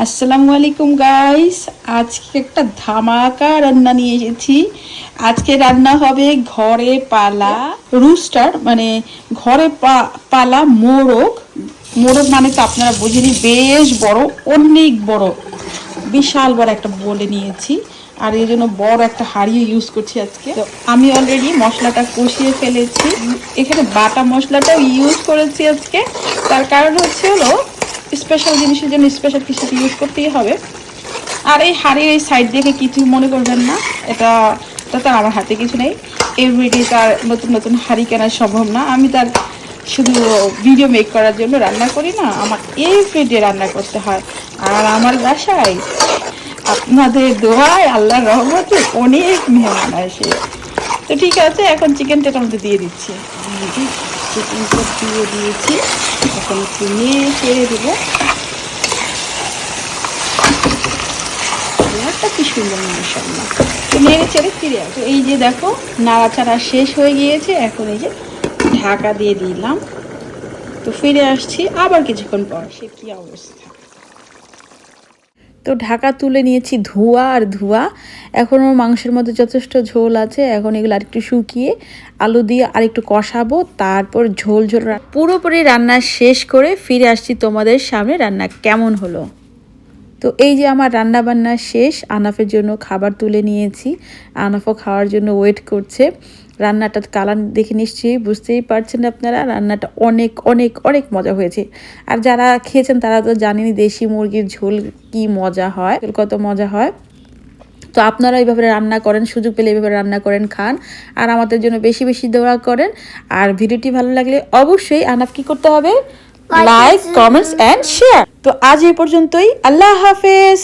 আসসালামু আলাইকুম গাইস আজকে একটা ধামাকা রান্না নিয়ে এসেছি। আজকে রান্না হবে ঘরে পালা রুস্টার মানে ঘরে পালা মোরগ। মোরগ মানে তো আপনারা বুঝেনি, বেশ বড়, অনেক বড়। বিশাল বড় একটা বলে নিয়েছি। আর এই জন্য বড় একটা হাড়িও ইউজ করছি আজকে। তো আমি অলরেডি মশলাটা কষিয়ে ফেলেছি। এখানে বাটা মশলাটাও ইউজ করেছি আজকে। তার কারণ হচ্ছে হলো স্পেশাল জিনিসের জন্য স্পেশাল কিছু ইউজ করতেই হবে। আর এই হাড়ির এই সাইড দেখে কিছু মনে করবেন না। এটা এটা তো আমার হাতে কিছু নেই। এভরিডে তার নতুন নতুন হাড়ি কেনা সম্ভব না। আমি তার শুধু ভিডিও মেক করার জন্য রান্না করি না, আমার এভরিডে রান্না করতে হয়। আর আমার বাসায় আপনাদের দোয়ায় আল্লাহর রহমতে অনেক মেহমান আসে। তো ঠিক আছে, এখন চিকেনটা মধ্যে দিয়ে দিচ্ছি। চিকেনটা দিয়ে দিয়েছি। একটু কি সুন্দর এই যে দেখো, নাড়াচাড়া শেষ হয়ে গিয়েছে। এখন এই যে ঢাকা দিয়ে দিলাম। তো ফিরে আসছি আবার কিছুক্ষণ পর। সে কি অবস্থা? তো ঢাকা তুলে নিয়েছি ধোয়া আর ধোয়া। এখনও মাংসের মধ্যে যথেষ্ট ঝোল আছে। এখন এগুলো আরেকটু শুকিয়ে আলু দিয়ে আরেকটু কষাবো, তারপর ঝোল ঝোল পুরোপুরি রান্না শেষ করে ফিরে আসছি তোমাদের সামনে। রান্না কেমন হলো? তো এই যে আমার রান্না বান্না শেষ, আনাফের জন্য খাবার তুলে নিয়েছি। আনাফও খাওয়ার জন্য ওয়েট করছে। রান্নাটা কালার দেখে নিশ্চয়ই বুঝতেই পারছেন আপনারা রান্নাটা অনেক অনেক অনেক মজা হয়েছে। আর যারা খেয়েছেন তারা তো জানেনই দেশি মুরগির ঝোল কি মজা হয় কত মজা হয়। তো আপনারা এইভাবে রান্না করেন সুযোগ পেলে এইভাবে রান্না করেন খান। আর আমাদের জন্য বেশি বেশি দোয়া করেন। আর ভিডিওটি ভালো লাগলে অবশ্যই আনাফ কি করতে হবে? লাইক কমেন্টস অ্যান্ড শেয়ার তো আজ এই পর্যন্তই আল্লাহ হাফেজ।